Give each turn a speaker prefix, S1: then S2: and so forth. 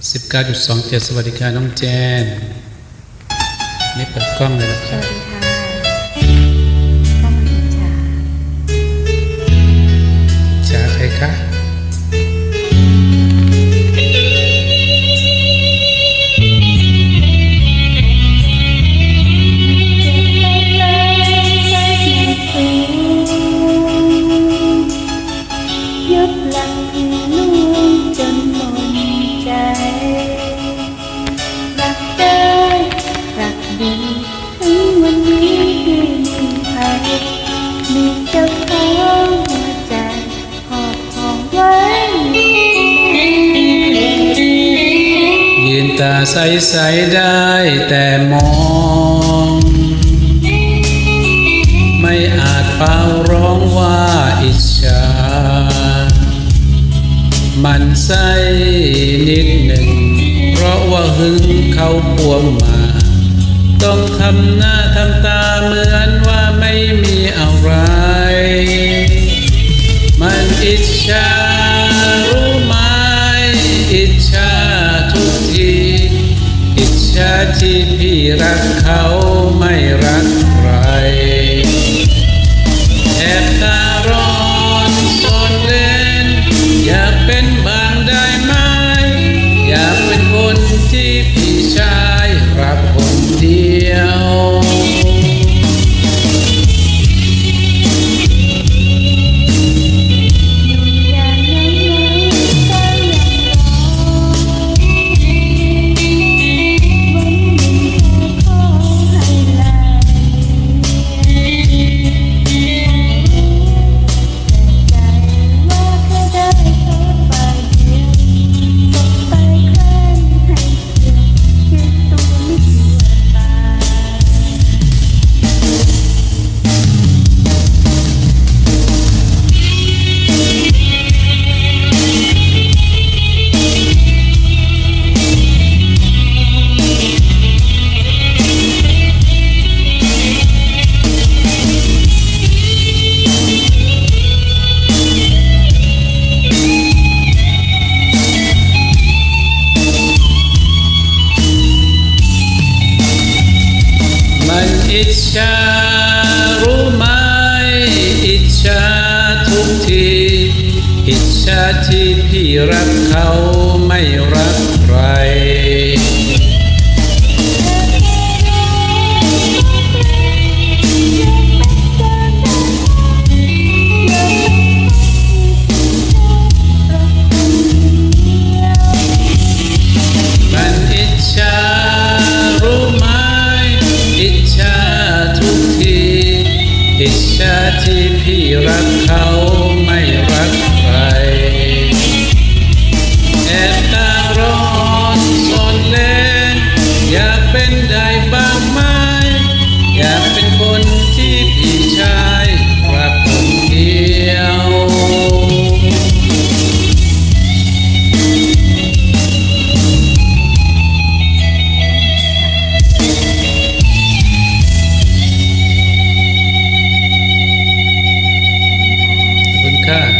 S1: 19.27 สวัสดีค่ะน้องแจน นี่เปิดกล้องเลยนะ
S2: ส
S1: ครับ
S2: ถึงวันนี้ที่มีใครมีเจ้าของหัวใจหอบของไว้
S1: ยืนตาใสๆได้แต่มอง ไม่อาจเป่าร้องว่าอิจฉามันใส่นิดหนึ่ง เพราะว่าหึงเขาพวงมา ต้องทำหน้าทำตาเหมือนว่าไม่มีอะไร มันอิจฉารู้ไหมอิจฉาทุกที อิจฉาที่พี่รักเขาไม่รักใครแอบตาร้อนสนเล่น อยากเป็นบางได้ไหมอยากเป็นคนที่ อิจฉารู้ไหม
S2: อิจฉาทุกทีอิจฉาที่พี่รักเขาไม่รักใคร รักเขาไม่รักใครแอบตา
S1: ร้อนสนเล่นอยากเป็นได้บางไมอ இருக்கா